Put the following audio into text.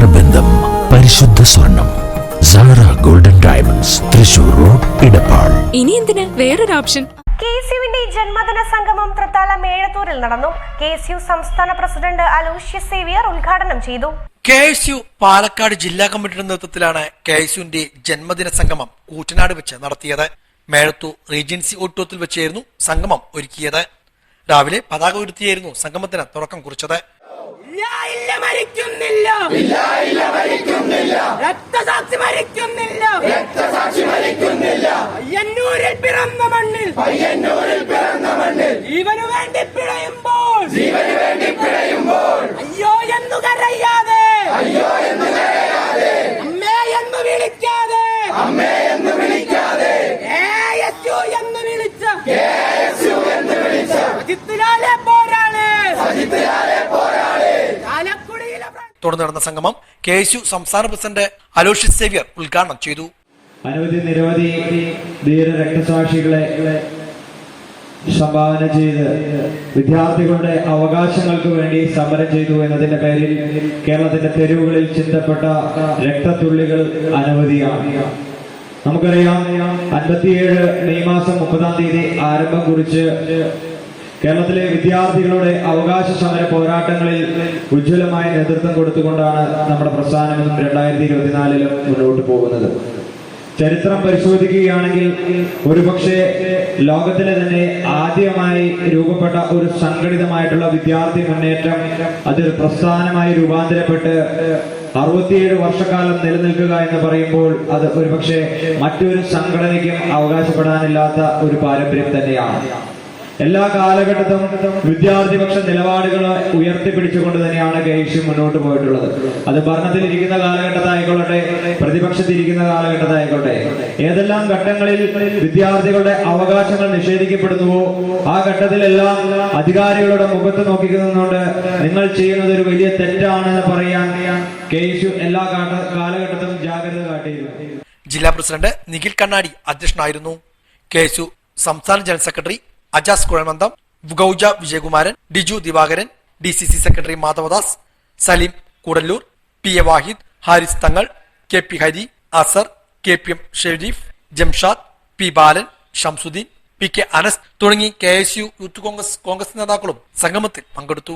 നേത്രബന്ധം പരിശുദ്ധ സ്വർണം. Sara golden diamonds Thrissur road Edappal. ഇനി എന്തിന്? വേറൊരു ഓപ്ഷൻ. കെ ജന്മദിന സംഗമം തൃത്താല മേഴത്തൂരിൽ നടന്നു. കെ യു സംസ്ഥാന പ്രസിഡന്റ് അലൂഷ്യസ് സേവിയർ ഉദ്ഘാടനം ചെയ്തു. കെ എസ് യു പാലക്കാട് ജില്ലാ കമ്മിറ്റിയുടെ നേതൃത്വത്തിലാണ് കെ എസ് യുവിന്റെ ജന്മദിന സംഗമം കൂറ്റനാട് വെച്ച് നടത്തിയത്. മേഴത്തൂർ റീജൻസി ഓഡിറ്റോറിയത്തിൽ വെച്ചായിരുന്നു സംഗമം ഒരുക്കിയത്. രാവിലെ പതാക ഉയർത്തിയായിരുന്നു സംഗമത്തിന് തുടക്കം കുറിച്ചത്. മരിക്കുന്നില്ല. രക്തസാക്ഷി അയ്യന്നൂരിൽ പിറന്ന മണ്ണിൽ അയ്യന്നൂരിൽ പിറന്ന മണ്ണിൽ ജീവനു വേണ്ടി പിഴയുമ്പോൾ ജീവനു വേണ്ടി പിഴയുമ്പോൾ അയ്യോ എന്ന് കരയാതെ അയ്യോ എന്ന് കരയാതെ അമ്മേ എന്ന് വിളിക്കാതെ അമ്മേ എന്ന് വിളിക്കാതെ എന്ന് വിളിച്ച എന്ന് വിളിച്ച അജിത്തിലാലെ പോരാളെ അജിത്തിലാലെ പോരാളെ തുടർന്ന് നടന്ന സംഗമം കെ എസ് യു സംസ്ഥാന പ്രസിഡന്റ് അലോഷ്യസ് സേവ്യർ ഉദ്ഘാടനം ചെയ്തു. അനവധി നിരവധി ധീര രക്തസാക്ഷികളെ സംഭാവന ചെയ്ത് വിദ്യാർത്ഥികളുടെ അവകാശങ്ങൾക്ക് വേണ്ടി സമരം ചെയ്തു എന്നതിന്റെ പേരിൽ കേരളത്തിന്റെ തെരുവുകളിൽ ചിന്തപ്പെട്ട രക്തത്തുള്ളികൾ അനവധിയാണ് നമുക്കറിയാം അൻപത്തിയേഴ് മെയ് മാസം മുപ്പതാം തീയതി ആരംഭം കുറിച്ച് കേരളത്തിലെ വിദ്യാർത്ഥികളുടെ അവകാശ സമര പോരാട്ടങ്ങളിൽ ഉജ്ജ്വലമായ നേതൃത്വം കൊടുത്തുകൊണ്ടാണ് നമ്മുടെ പ്രസ്ഥാനം രണ്ടായിരത്തി ഇരുപത്തിനാലിലും മുന്നോട്ട് പോകുന്നത്. ചരിത്രം പരിശോധിക്കുകയാണെങ്കിൽ ഒരുപക്ഷെ ലോകത്തിലെ തന്നെ ആദ്യമായി രൂപപ്പെട്ട ഒരു സംഘടിതമായിട്ടുള്ള വിദ്യാർത്ഥി മുന്നേറ്റം അതൊരു പ്രസ്ഥാനമായി രൂപാന്തരപ്പെട്ട് അറുപത്തിയേഴ് വർഷക്കാലം നിലനിൽക്കുക എന്ന് പറയുമ്പോൾ അത് ഒരുപക്ഷെ മറ്റൊരു സംഘടനയ്ക്കും അവകാശപ്പെടാനില്ലാത്ത ഒരു പാരമ്പര്യം തന്നെയാണ്. എല്ലാ കാലഘട്ടത്തും വിദ്യാർത്ഥിപക്ഷ നിലപാടുകൾ ഉയർത്തിപ്പിടിച്ചുകൊണ്ട് തന്നെയാണ് കേശു മുന്നോട്ട് പോയിട്ടുള്ളത്. അത് ഭരണത്തിലിരിക്കുന്ന കാലഘട്ടത്തായിക്കൊള്ളട്ടെ പ്രതിപക്ഷത്തിരിക്കുന്ന കാലഘട്ടത്തായിക്കോട്ടെ ഏതെല്ലാം ഘട്ടങ്ങളിൽ വിദ്യാർത്ഥികളുടെ അവകാശങ്ങൾ നിഷേധിക്കപ്പെടുന്നുവോ ആ ഘട്ടത്തിലെല്ലാം അധികാരികളുടെ മുഖത്ത് നോക്കി നിന്നുകൊണ്ട് നിങ്ങൾ ചെയ്യുന്നത് ഒരു വലിയ തെറ്റാണെന്ന് പറയാൻ കേശു എല്ലാ കാലഘട്ടത്തും ജാഗ്രത കാട്ടിയിരുന്നു. ജില്ലാ പ്രസിഡന്റ് നിഖിൽ കണ്ണാടി അധ്യക്ഷനായിരുന്നു. കെ എസ് സംസ്ഥാന general secretary Ajas Kuzhamantham ഗൌജ Vijayakumaran Diju Divakaran D C C secretary Madhavadas Saleem Koodallur P A Wahid Haris Thangal K P Hari Azar K P M Sharif Jamshad P Balan Shamsuddin P K Anas തുടങ്ങി K S U youth Congress Congress നേതാക്കളും സംഗമത്തിൽ പങ്കെടുത്തു.